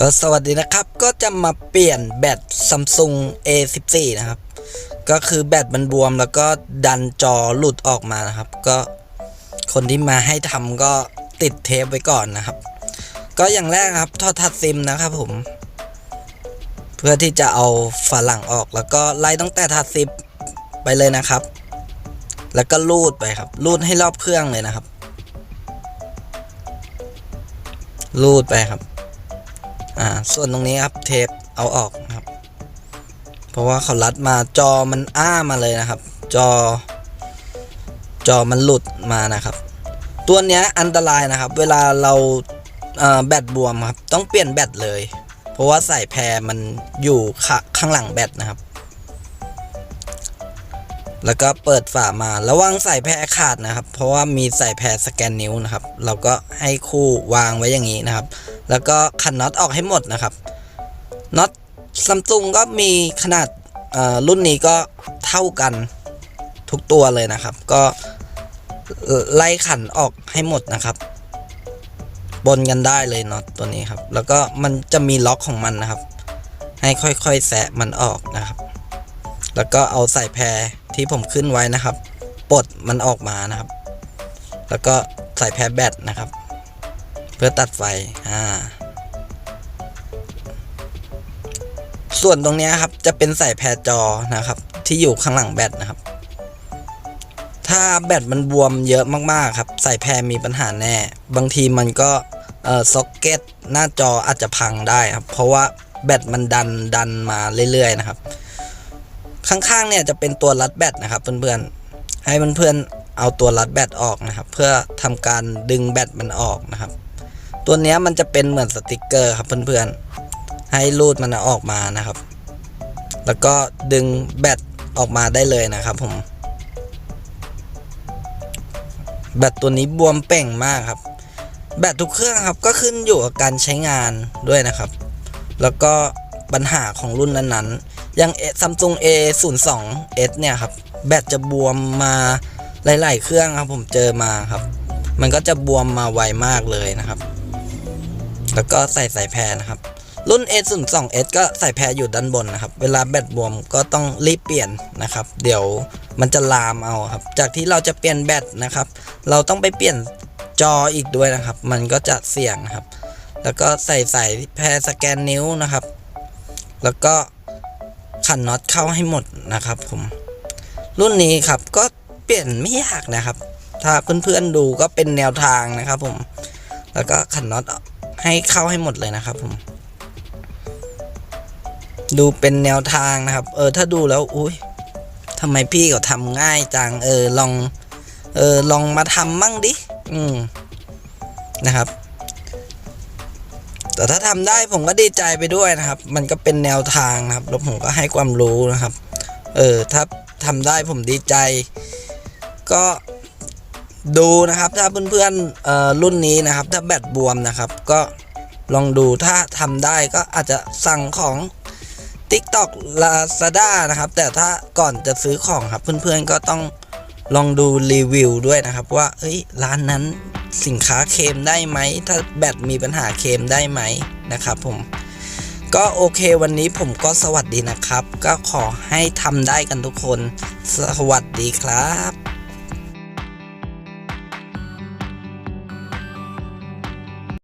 ก็สวัสดีนะครับ ก็จะมาเปลี่ยนแบต Samsung A14 นะครับ ก็คือแบตมันบวมแล้วก็ดันจอหลุดออกมานะครับ ก็คนที่มาให้ทำก็ติดเทปไว้ก่อนนะครับ ก็อย่างแรกครับทอดทัดซิมนะครับผม เพื่อที่จะเอาฝาหลังออกแล้วก็ไล่ตั้งแต่ทัดซิปไปเลยนะครับ แล้วก็ลูดไปครับลูดให้รอบเครื่องเลยนะครับ ลูดไปครับ อ่าส่วนตรงนี้ครับเทปเอาออกนะครับ เพราะว่าเขารัดมาจอมันอ้ามาเลยนะครับ จอ จอมันหลุดมานะครับ ตัวเนี้ยอันตรายนะครับ เวลาเราแบตบวมครับ ต้องเปลี่ยนแบตเลย เพราะว่าสายแพรมันอยู่ขข้างหลังแบตนะครับ แล้วก็เปิดฝามาระวังสายแพรขาดนะครับ เพราะว่ามีสายแพรสแกนนิ้วนะครับ เราก็ให้คู่วางไว้อย่างนี้นะครับ แล้วก็ขันน็อตออกให้หมดนะครับน็อตซัมซุงก็มีขนาดรุ่นนี้ก็เท่ากันทุกตัวเลยนะครับ ก็ไล่ขันออกให้หมดนะครับ บนกันได้เลยน็อตตัวนี้ครับ แล้วก็มันจะมีล็อกของมันนะครับ ให้ค่อยๆแสะมันออกนะครับ แล้วก็เอาใสายแพรที่ผมขึ้นไว้นะครับปลดมันออกมานะครับ แล้วก็ใสายแพรแบตนะครับ เพื่อตัดไฟอ่าส่วนตรงนี้ครับจะเป็นสายแพรจอนะครับ ที่อยู่ข้างหลังแบตนะครับ ถ้าแบตมันบวมเยอะมากๆครับสายแพรมีปัญหาแน่ บางทีมันก็เออซ็อกเก็ตหน้าจออาจจะพังได้ครับ เพราะว่าแบตมันดันดันมาเรื่อยๆนะครับ ข้างๆเนี่ยจะเป็นตัวรัดแบตนะครับ เพื่อนๆให้เพื่อนๆเอาตัวรัดแบตออกนะครับ เพื่อทำการดึงแบตมันออกนะครับ ตัวเนี้ยมันจะเป็นเหมือนสติกเกอร์ครับเพื่อนๆ ให้รูดมันออกมานะครับ แล้วก็ดึงแบตออกมาได้เลยนะครับผม แบตตัวนี้บวมเป่งมากครับ แบตทุกเครื่องครับก็ขึ้นอยู่กับการใช้งานด้วยนะครับ แล้วก็ปัญหาของรุ่นนั้นๆ อย่าง Samsung A02s เนี่ยครับ แบตจะบวมมาหลาย ๆ เครื่องครับผมเจอมาครับ มันก็จะบวมมาไวมากเลยนะครับ แล้วก็ใส่สายแพรนะครับ รุ่น A02s ก็ใส่แพรอยู่ด้านบนนะครับ เวลาแบตบวมก็ต้องรีบเปลี่ยนนะครับ เดี๋ยวมันจะลามเอาครับ จากที่เราจะเปลี่ยนแบตนะครับ เราต้องไปเปลี่ยนจออีกด้วยนะครับ มันก็จะเสี่ยงครับ แล้วก็ใส่สายแพรสแกนนิ้วนะครับ แล้วก็ขันน็อตเข้าให้หมดนะครับผม รุ่นนี้ครับก็เปลี่ยนไม่ยากนะครับ ถ้าเพื่อนๆดูก็เป็นแนวทางนะครับผม แล้วก็ขันน็อต ให้เข้าให้หมดเลยนะครับผมดูเป็นแนวทางนะครับ เออถ้าดูแล้วอุ้ยทำไมพี่เขาทำง่ายจังเออลอง เออลองมาทำมั่งดิอืมนะครับ แต่ถ้าทำได้ผมก็ดีใจไปด้วยนะครับ มันก็เป็นแนวทางนะครับแล้วผมก็ให้ความรู้นะครับ เออถ้าทำได้ผมดีใจ ก็ ดูนะครับถ้าเพื่อนๆรุ่นนี้นะครับ ถ้าแบตบวมนะครับ ก็ลองดูถ้าทำได้ก็อาจจะสั่งของ TikTok Lazada นะครับ แต่ถ้าก่อนจะซื้อของครับ เพื่อนๆก็ต้องลองดูรีวิวด้วยนะครับ ว่าเอ้ยร้านนั้นสินค้าเคมได้ไหม ถ้าแบตมีปัญหาเคมได้ไหมนะครับผม ก็โอเควันนี้ผมก็สวัสดีนะครับ ก็ขอให้ทำได้กันทุกคน สวัสดีครับ